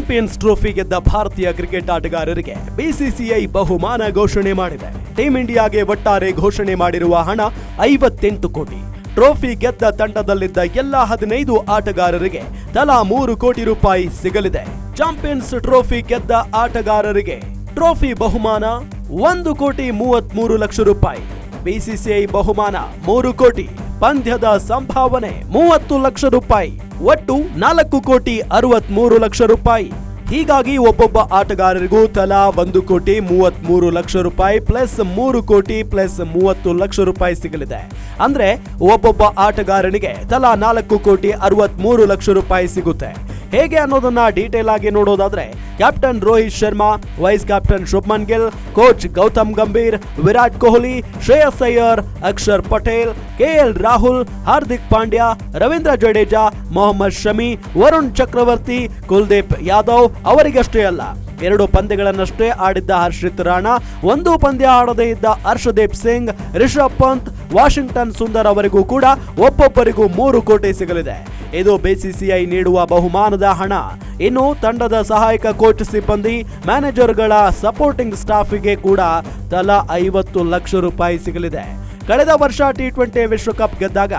Champions trophy ಗೆದ್ದ ಭಾರತೀಯ cricket ಆಟಗಾರರಿಗೆ ಬಿಸಿಸಿಐ ಬಹುಮಾನ ಘೋಷಣೆ ಮಾಡಿದೆ. ಟೀಂ ಇಂಡಿಯಾಗೆ ಒಟ್ಟಾರೆ ಘೋಷಣೆ ಮಾಡಿರುವ ಹಣ ಐವತ್ತೆಂಟು ಕೋಟಿ. ಟ್ರೋಫಿ ಗೆದ್ದ ತಂಡದಲ್ಲಿದ್ದ ಎಲ್ಲಾ ಹದಿನೈದು ಆಟಗಾರರಿಗೆ ತಲಾ ಮೂರು ಕೋಟಿ ರೂಪಾಯಿ ಸಿಗಲಿದೆ. ಚಾಂಪಿಯನ್ಸ್ ಟ್ರೋಫಿ ಗೆದ್ದ ಆಟಗಾರರಿಗೆ ಟ್ರೋಫಿ ಬಹುಮಾನ ಒಂದು ಕೋಟಿ ಮೂವತ್ಮೂರು ಲಕ್ಷ ರೂಪಾಯಿ. ಬಿಸಿಸಿಐ ಬಹುಮಾನ ಮೂರು ಕೋಟಿ. ಪಂದ್ಯದ ಸಂಭಾವನೆ ಮೂವತ್ತು ಲಕ್ಷ ರೂಪಾಯಿ, ಒಟ್ಟು ನಾಲ್ಕು ಕೋಟಿ ಅರವತ್ಮೂರು ಲಕ್ಷ ರೂಪಾಯಿ. ಹೀಗಾಗಿ ಒಬ್ಬೊಬ್ಬ ಆಟಗಾರರಿಗೂ ತಲಾ ಒಂದು ಕೋಟಿ ಮೂವತ್ಮೂರು ಲಕ್ಷ ರೂಪಾಯಿ ಪ್ಲಸ್ ಮೂರು ಕೋಟಿ ಪ್ಲಸ್ ಮೂವತ್ತು ಲಕ್ಷ ರೂಪಾಯಿ ಸಿಗಲಿದೆ. ಅಂದ್ರೆ ಒಬ್ಬೊಬ್ಬ ಆಟಗಾರನಿಗೆ ತಲಾ ನಾಲ್ಕು ಕೋಟಿ ಅರವತ್ಮೂರು ಲಕ್ಷ ರೂಪಾಯಿ ಸಿಗುತ್ತೆ. ಹೇಗೆ ಅನ್ನೋದನ್ನ ಡೀಟೇಲ್ ಆಗಿ ನೋಡೋದಾದ್ರೆ captain Rohit Sharma vice captain Shubman Gill coach Gautam Gambhir, Virat Kohli, Shreyas Iyer, Akshar Patel KL Rahul, Hardik Pandya, Ravindra Jadeja, Mohammed Shami, Varun Chakravarthy, Kuldeep Yadav ಅವರಿಗಷ್ಟೇ ಅಲ್ಲ. ಎರಡು ಪಂದ್ಯಗಳನ್ನಷ್ಟೇ ಆಡಿದ್ದ ಹರ್ಷಿತ್ ರಾಣಾ, ಒಂದು ಪಂದ್ಯ ಆಡದೇ ಇದ್ದ ಹರ್ಷದೀಪ್ ಸಿಂಗ್, ರಿಷಬ್ ಪಂತ್, ವಾಷಿಂಗ್ಟನ್ ಸುಂದರ್ ಅವರಿಗೂ ಕೂಡ ಒಬ್ಬೊಬ್ಬರಿಗೂ ಮೂರು ಕೋಟಿ ಸಿಗಲಿದೆ. ಇದು ಬಿಸಿಸಿಐ ನೀಡುವ ಬಹುಮಾನದ ಹಣ. ಇನ್ನು ತಂಡದ ಸಹಾಯಕ ಕೋಚ್ ಸಿಬ್ಬಂದಿ, ಮ್ಯಾನೇಜರ್ಗಳ ಸಪೋರ್ಟಿಂಗ್ ಸ್ಟಾಫಿಗೆ ಕೂಡ ತಲಾ ಐವತ್ತು ಲಕ್ಷ ರೂಪಾಯಿ ಸಿಗಲಿದೆ. ಕಳೆದ ವರ್ಷ ಟಿ ಟ್ವೆಂಟಿ ವಿಶ್ವಕಪ್ ಗೆದ್ದಾಗ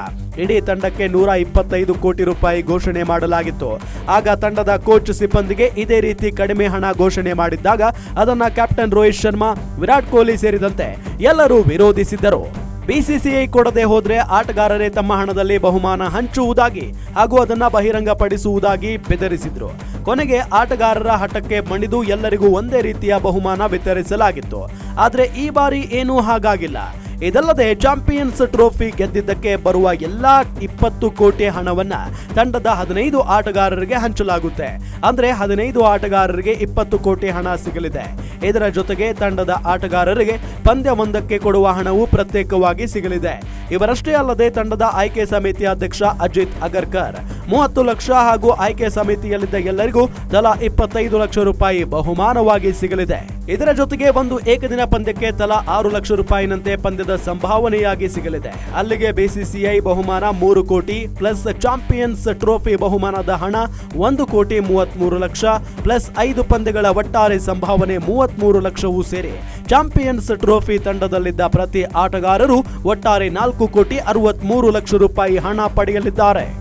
ಇಡೀ ತಂಡಕ್ಕೆ ನೂರ ಇಪ್ಪತ್ತೈದು ಕೋಟಿ ರೂಪಾಯಿ ಘೋಷಣೆ ಮಾಡಲಾಗಿತ್ತು. ಆಗ ತಂಡದ ಕೋಚ್ ಸಿಬ್ಬಂದಿಗೆ ಇದೇ ರೀತಿ ಕಡಿಮೆ ಹಣ ಘೋಷಣೆ ಮಾಡಿದ್ದಾಗ ಅದನ್ನ ಕ್ಯಾಪ್ಟನ್ ರೋಹಿತ್ ಶರ್ಮಾ, ವಿರಾಟ್ ಕೊಹ್ಲಿ ಸೇರಿದಂತೆ ಎಲ್ಲರೂ ವಿರೋಧಿಸಿದ್ದರು. ಬಿಸಿಸಿಐ ಕೊಡದೆ ಹೋದ್ರೆ ಆಟಗಾರರೇ ತಮ್ಮ ಹಣದಲ್ಲಿ ಬಹುಮಾನ ಹಂಚುವುದಾಗಿ ಹಾಗೂ ಅದನ್ನ ಬಹಿರಂಗಪಡಿಸುವುದಾಗಿ ಬೆದರಿಸಿದ್ರು. ಕೊನೆಗೆ ಆಟಗಾರರ ಹಠಕ್ಕೆ ಮಣಿದು ಎಲ್ಲರಿಗೂ ಒಂದೇ ರೀತಿಯ ಬಹುಮಾನ ವಿತರಿಸಲಾಗಿತ್ತು. ಆದರೆ ಈ ಬಾರಿ ಏನೂ ಹಾಗಾಗಿಲ್ಲ. ಇದಲ್ಲದೆ ಚಾಂಪಿಯನ್ಸ್ ಟ್ರೋಫಿ ಗೆದ್ದಿದ್ದಕ್ಕೆ ಬರುವ ಎಲ್ಲಾ ಇಪ್ಪತ್ತು ಕೋಟಿ ಹಣವನ್ನ ತಂಡದ ಹದಿನೈದು ಆಟಗಾರರಿಗೆ ಹಂಚಲಾಗುತ್ತೆ. ಅಂದ್ರೆ ಹದಿನೈದು ಆಟಗಾರರಿಗೆ ಇಪ್ಪತ್ತು ಕೋಟಿ ಹಣ ಸಿಗಲಿದೆ. ಇದರ ಜೊತೆಗೆ ತಂಡದ ಆಟಗಾರರಿಗೆ ಪಂದ್ಯವೊಂದಕ್ಕೆ ಕೊಡುವ ಹಣವು ಪ್ರತ್ಯೇಕವಾಗಿ ಸಿಗಲಿದೆ. ಇವರಷ್ಟೇ ಅಲ್ಲದೆ ತಂಡದ ಆಯ್ಕೆ ಸಮಿತಿ ಅಧ್ಯಕ್ಷ ಅಜಿತ್ ಅಗರ್ಕರ್ ಮೂವತ್ತು ಲಕ್ಷ ಹಾಗೂ ಆಯ್ಕೆ ಸಮಿತಿಯಲ್ಲಿದ್ದ ಎಲ್ಲರಿಗೂ ತಲಾ ಇಪ್ಪತ್ತೈದು ಲಕ್ಷ ರೂಪಾಯಿ ಬಹುಮಾನವಾಗಿ ಸಿಗಲಿದೆ. ಇದರ ಜೊತೆಗೆ ಒಂದು ಏಕದಿನ ಪಂದ್ಯಕ್ಕೆ ತಲಾ ಆರು ಲಕ್ಷ ರೂಪಾಯಿನಂತೆ ಪಂದ್ಯದ ಸಂಭಾವನೆಯಾಗಿ ಸಿಗಲಿದೆ. ಅಲ್ಲಿಗೆ ಬಿಸಿಸಿಐ ಬಹುಮಾನ ಮೂರು ಕೋಟಿ, ಪ್ಲಸ್ ಚಾಂಪಿಯನ್ಸ್ ಟ್ರೋಫಿ ಬಹುಮಾನದ ಹಣ ಒಂದು ಕೋಟಿ ಮೂವತ್ಮೂರು ಲಕ್ಷ, ಪ್ಲಸ್ ಐದು ಪಂದ್ಯಗಳ ಒಟ್ಟಾರೆ ಸಂಭಾವನೆ ಮೂವತ್ಮೂರು ಲಕ್ಷವೂ ಸೇರಿ. ಚಾಂಪಿಯನ್ಸ್ ಟ್ರೋಫಿ ತಂಡದಲ್ಲಿದ್ದ ಪ್ರತಿ ಆಟಗಾರರು ಒಟ್ಟಾರೆ ನಾಲ್ಕು ಕೋಟಿ ಅರವತ್ಮೂರು ಲಕ್ಷ ರೂಪಾಯಿ ಹಣ ಪಡೆಯಲಿದ್ದಾರೆ.